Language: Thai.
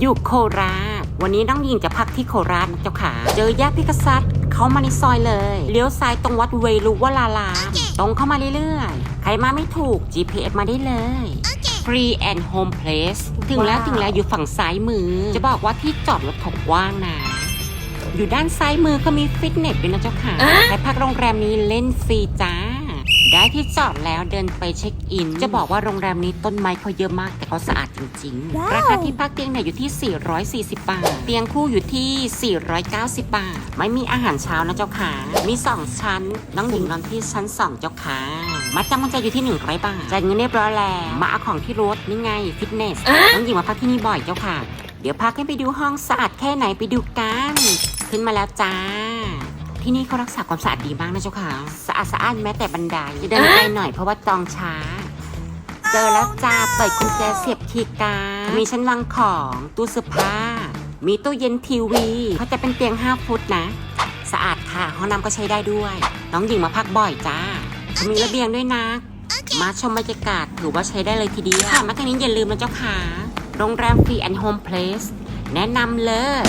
อยู่โคราช วันนี้น้องหญิงจะพักที่โคราชนะเจ้าขาเจอแยกพิกษัตริย์เข้ามาในซอยเลย เลี้ยวซ้ายตรงวัดเวรุวราราม ตรงเข้ามาเรื่อยๆ ใครมาไม่ถูก GPS มาได้เลย Free and Home Place ถึงแล้วถึงแล้วอยู่ฝั่งซ้ายมือ จะบอกว่าที่จอดรถเขากว้างนะอยู่ด้านซ้ายมือก็มีฟิตเนสด้วยนะเจ้าค่ะใครพักโรงแรมนี้เล่นฟรีจ้า ได้ที่จอดแล้วเดินไปเช็คอิน จะบอกว่าโรงแรมนี้ต้นไม้เขาเยอะมากแต่เขาสะอาดจริงว้าวๆราคาที่พักเตียงเนี่ยอยู่ที่ 440 บาท เตียงคู่อยู่ที่ 490 บาท ไม่มีอาหารเช้านะเจ้าค่ะ มี 2 ชั้น น้องหญิงนอนที่ชั้น 2 เจ้าค่ะ มัดจำมันใจอยู่ที่ 100 บาท จ่ายเงินเรียบร้อยแล้ว มาเอาของที่รถนี่ไงฟิตเนส น้องหญิงมาพักที่นี่บ่อยเจ้าค่ะ เดี๋ยวพาขึ้นไปดูห้องสะอาดแค่ไหนไปดูกัน ขึ้นมาแล้วจ้า ที่นี่เขารักษาความสะอาดดีมากนะเจ้าค่ะสะอาดสะอาดแม้แต่บันไดจะเดินไปหน่อยเพราะว่าจองช้า เจอแล้วจ้าเปิดกุญแจเสียบคีย์การ์ดมีชั้นวางของตู้เสื้อผ้า มีตู้เย็นทีวีเขาจะเป็นเตียง 5 ฟุตนะ สะอาดค่ะห้องน้ำก็ใช้ได้ด้วย น้องหญิงมาพักบ่อยจ้าเขามีระเบียงด้วยนะมาชมบรรยากาศถือว่าใช้ได้เลยทีเดียวค่ะ มาทางนี้อย่าลืมนะเจ้าค่ะ โรงแรมฟรีแอนด์โฮมเพลสแนะนำเลย